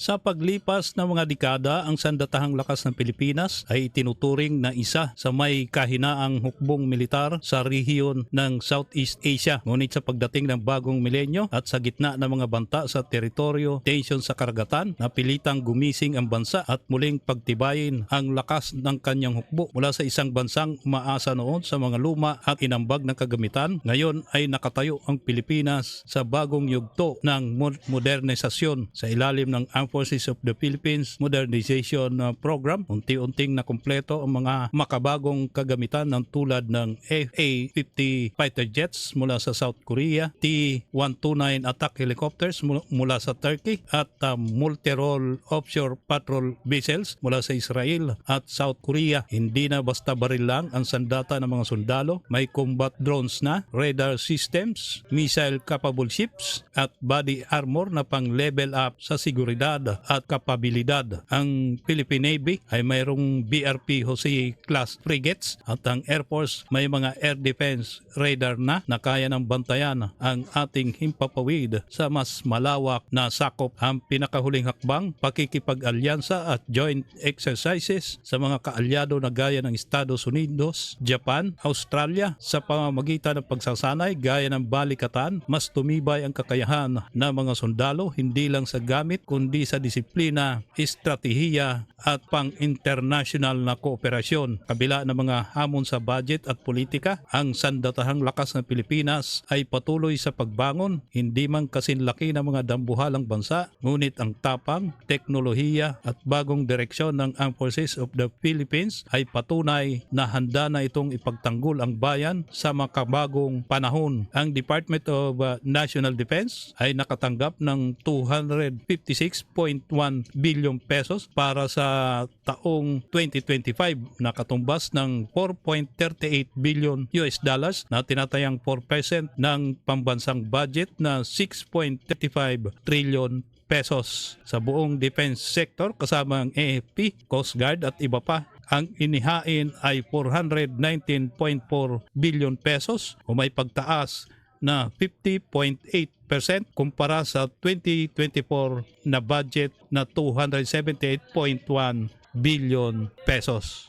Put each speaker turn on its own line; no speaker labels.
Sa paglipas ng mga dekada, ang sandatahang lakas ng Pilipinas ay tinuturing na isa sa may kahinaang hukbong militar sa rehiyon ng Southeast Asia. Ngunit sa pagdating ng bagong milenyo at sa gitna ng mga banta sa teritoryo, tension sa karagatan, napilitang gumising ang bansa at muling pagtibayin ang lakas ng kanyang hukbo mula sa isang bansang umaasa noon sa mga luma at inambag ng kagamitan. Ngayon ay nakatayo ang Pilipinas sa bagong yugto ng mo- modernisasyon sa ilalim ng Forces of the Philippines Modernization uh, Program. Unti-unting nakumpleto ang mga makabagong kagamitan ng tulad ng FA-50 fighter jets mula sa South Korea, T-129 attack helicopters mula, sa Turkey at uh, multi-role offshore patrol vessels mula sa Israel at South Korea. Hindi na basta baril lang ang sandata ng mga sundalo, may combat drones na, radar systems, missile capable ships at body armor na pang level up sa seguridad at kapabilidad. Ang Philippine Navy ay mayroong BRP Jose class frigates at ang Air Force may mga air defense radar na na kaya ng bantayan ang ating himpapawid sa mas malawak na sakop. Ang pinakahuling hakbang, pakikipag-alyansa at joint exercises sa mga kaalyado na gaya ng Estados Unidos, Japan, Australia sa pamamagitan ng pagsasanay gaya ng balikatan, mas tumibay ang kakayahan ng mga sundalo hindi lang sa gamit kundi sa disiplina, estratehiya at pang-international na kooperasyon. Kabila ng mga hamon sa budget at politika, ang sandatahang lakas ng Pilipinas ay patuloy sa pagbangon, hindi man kasinlaki ng mga dambuhalang bansa, ngunit ang tapang, teknolohiya at bagong direksyon ng Armed Forces of the Philippines ay patunay na handa na itong ipagtanggol ang bayan sa makabagong panahon. Ang Department of uh, National Defense ay nakatanggap ng 256.1 billion pesos para sa taong 2025 na katumbas ng 4.38 billion US dollars na tinatayang 4% ng pambansang budget na 6.35 trillion pesos sa buong defense sector kasama ang AFP, Coast Guard at iba pa. Ang inihain ay 419.4 billion pesos o may pagtaas na 50.8% kumpara sa 2024 na budget na 278.1 billion pesos.